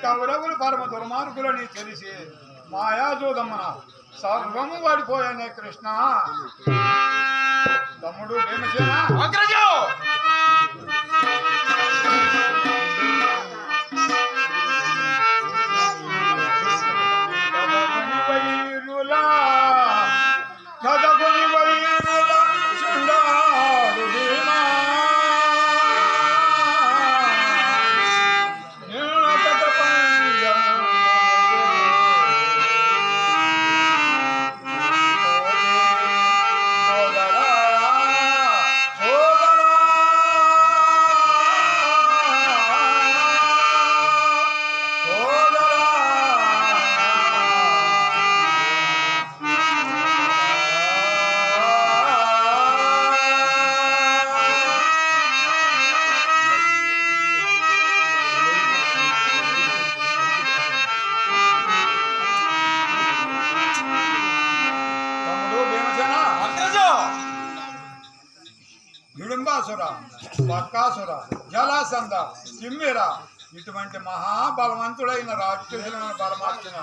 కౌరవులు పరమ దుర్మార్గులని తెలిసి మాయా సర్వము వాడిపోయానే కృష్ణ. తమ్ముడు భీమసేన హిడింబాసుర బక్కాసుర జలాసంద కిమ్మిర ఇటువంటి మహాబలవంతుడైన రాక్షసులను బలమార్చిన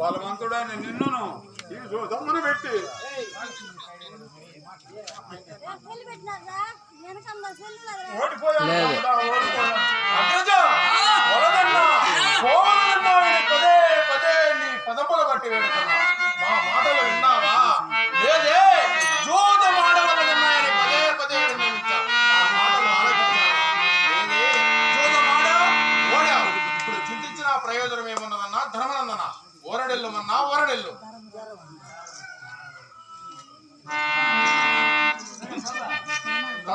బలవంతుడైన నిన్నును ఈ దొమ్మను పెట్టి. సెల్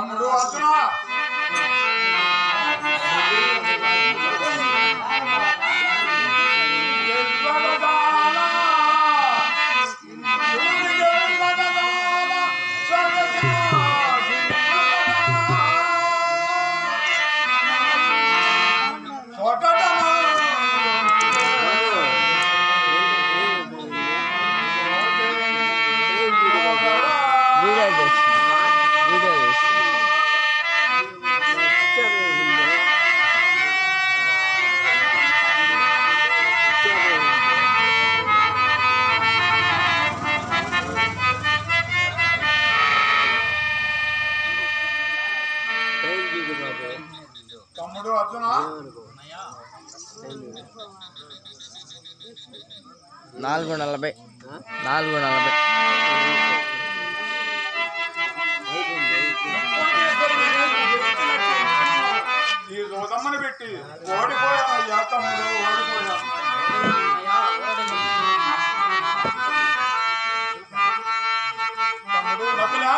తమ్ముడు అర్జున తమ్ముడు అర్జున? నాలుగు నలభై. నాలుగు నలభై. ఈ రోజమ్మని పెట్టి ఓడిపోయాను అయ్యా తమ్ముడు ఓడిపోయాను తమ్ముడు నకులా?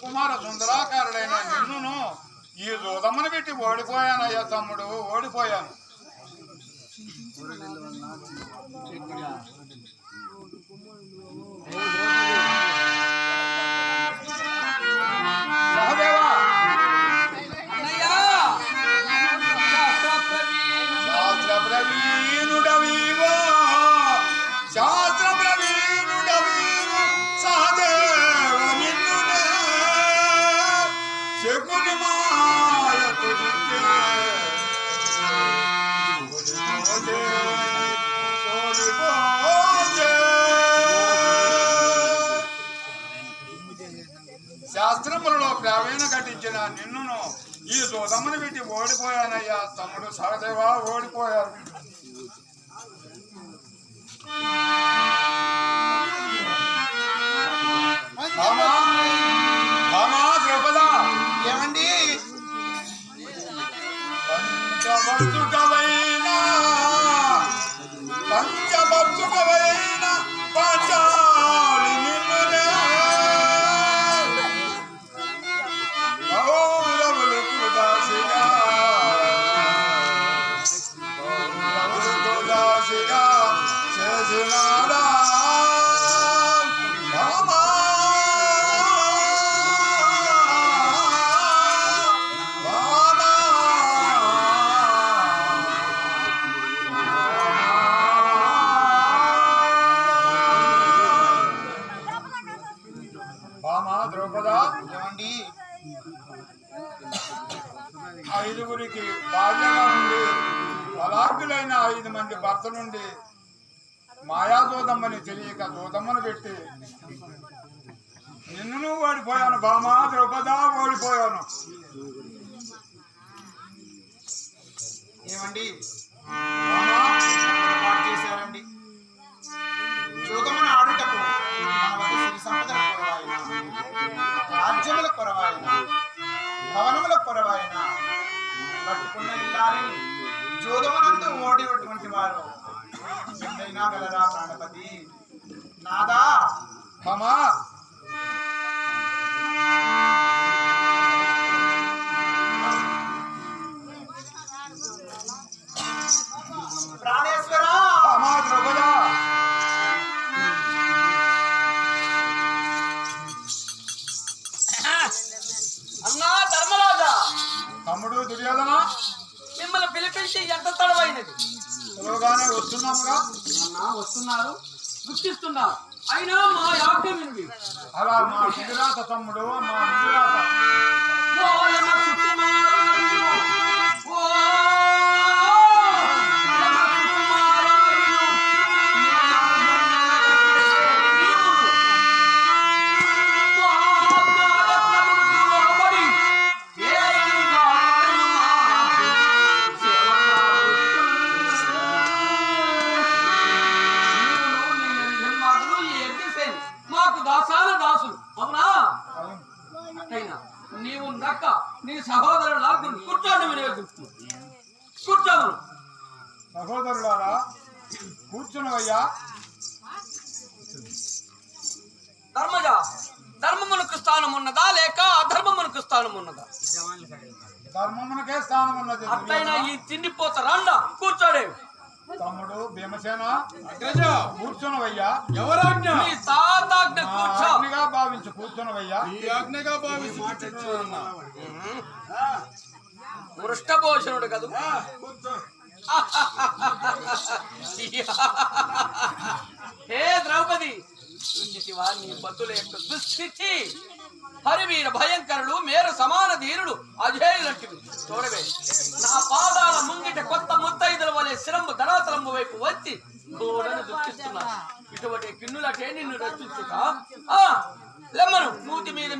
కుమార సుందరాకారుడైన నిన్నును ఈ దూదమ్మను పెట్టి ఓడిపోయానయ్యా తమ్ముడు ఓడిపోయాను. శాస్త్రములలో ప్రవీణ ఘటించిన నిన్నును ఈ దూదమ్మని పెట్టి ఓడిపోయానయ్యా. తమ్ముడు సహదేవా ఓడిపోయారు భార్యగా ఉండి తలాకులైన ఐదు మంది భర్త నుండి మాయా దూదమ్మని తెలియక దూతమ్మను పెట్టి నిన్ను ఓడిపోయాను బామా ద్రౌపదా ఓడిపోయాను. ఏమండి? వారి జోదమునందు ఓడినటువంటి వారు. ఎన్నైనా గలరా ప్రాణపతి. నాదా బామా సులువుగానే వస్తున్నాముగా అన్నా వస్తున్నారు. దుఃఖిస్తున్నారు. అయినా మా యాజ్ఞ వినివి అలా మా గుజరాత తమ్ముడు మా గుజరాత. నీ సహోదరుడు కూర్చోండి సహోదరులారా కూర్చున్నవయ్యా? ధర్మజ ధర్మమునకు స్థానం ఉన్నదా లేక అధర్మమునకు స్థానం ఉన్నదా ధర్మమునకే స్థానం ఉన్నది అట్టయినా ఈ తిండిపోత రండ. కూర్చోడే. తమ్ముడు భీమసేన కూర్చున్నవయ్యా? ఎవరాజ్ఞ? నీ తాతాజ్ఞ భావించి కూర్చున్నవయ్యా ఈ ఆజ్ఞగా. వృష్టభోషణుడు కదూ? హే ద్రౌపది! నీ బతుల యొక్క దుస్థితి హరివీర భయంకరుడు మేర సమాన ధీరుడు అజేయులంటివి. చూడవే నా పాదాల ముంగిట కొత్త ముత్తైదుల వలె శిరంబు ధరాతలంబు వైపు వచ్చి గోడను దుఃఖిస్తున్నా ఇటువంటి కిన్నులటే నిన్ను రక్షించుట. ఆ, లెమ్మను మూతి మీద